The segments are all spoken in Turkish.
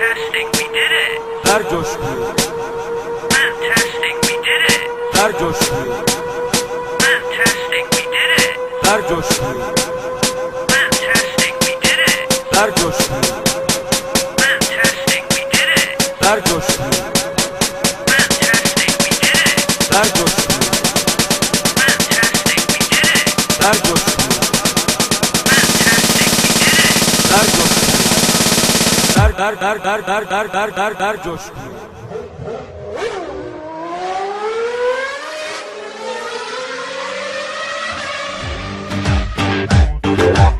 Fantastic, we did it. Ver coşkuyu, Fantastic, we did it. ver coşkuyu, Fantastic, we did it. ver coşkuyu, Fantastic, we did it. ver coşkuyu, Fantastic, we did it. ver coşkuyu, dar dar dar dar dar dar dar dar coşkuyor. Yeah.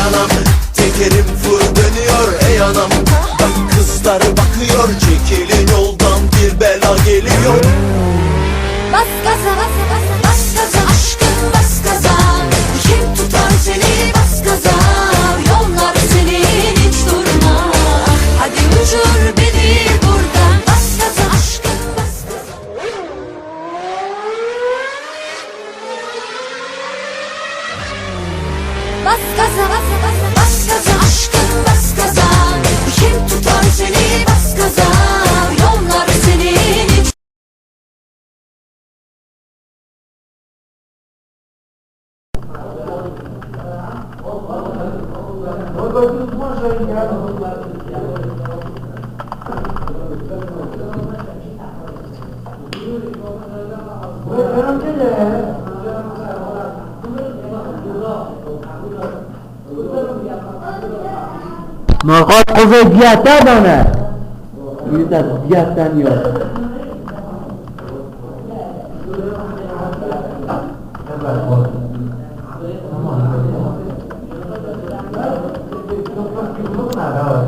anam tekerim fır dönüyor Ey anam. Bak kızlar مرغات قوه بیعتر دانه. بیعتر بیعتر یاد Lúc nào?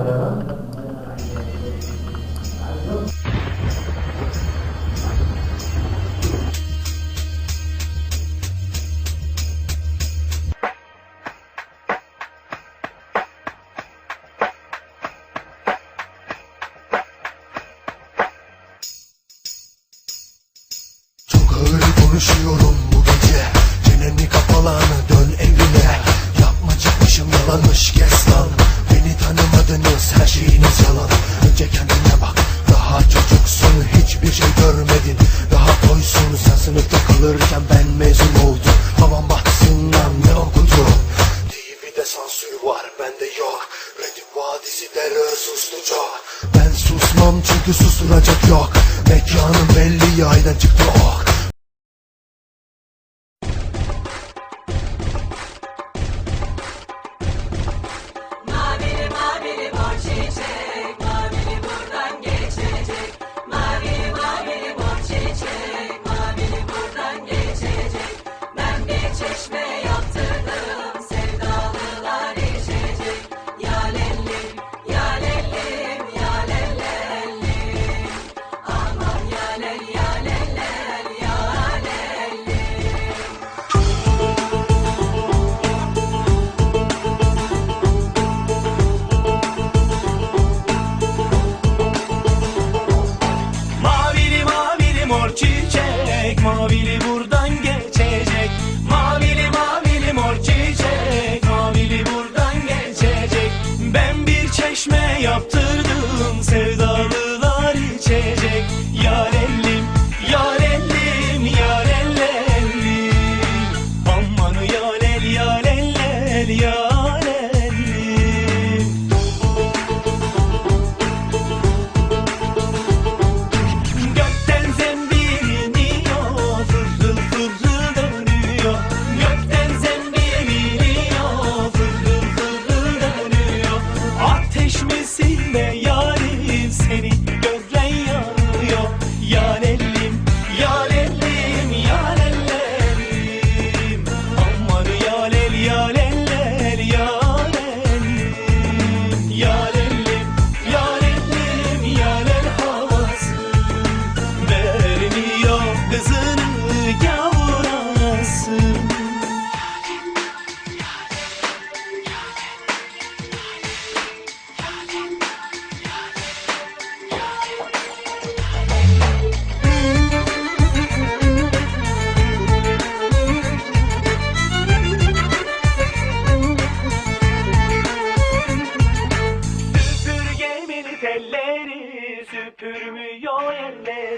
Çünkü susturacak yok. Mekanım belli yaydan çıktı ok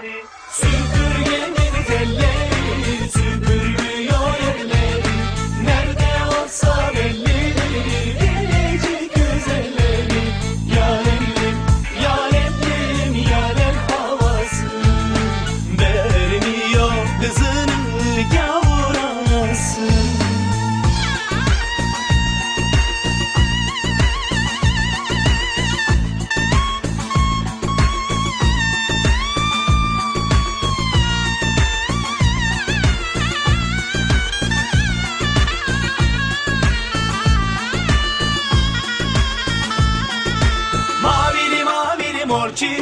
Lady.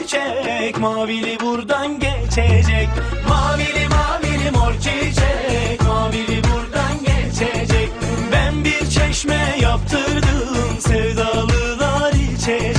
çiçek Mavili buradan geçecek. Mavili mavili mor çiçek Mavili buradan geçecek. Ben bir çeşme yaptırdım Sevdalılar içecek.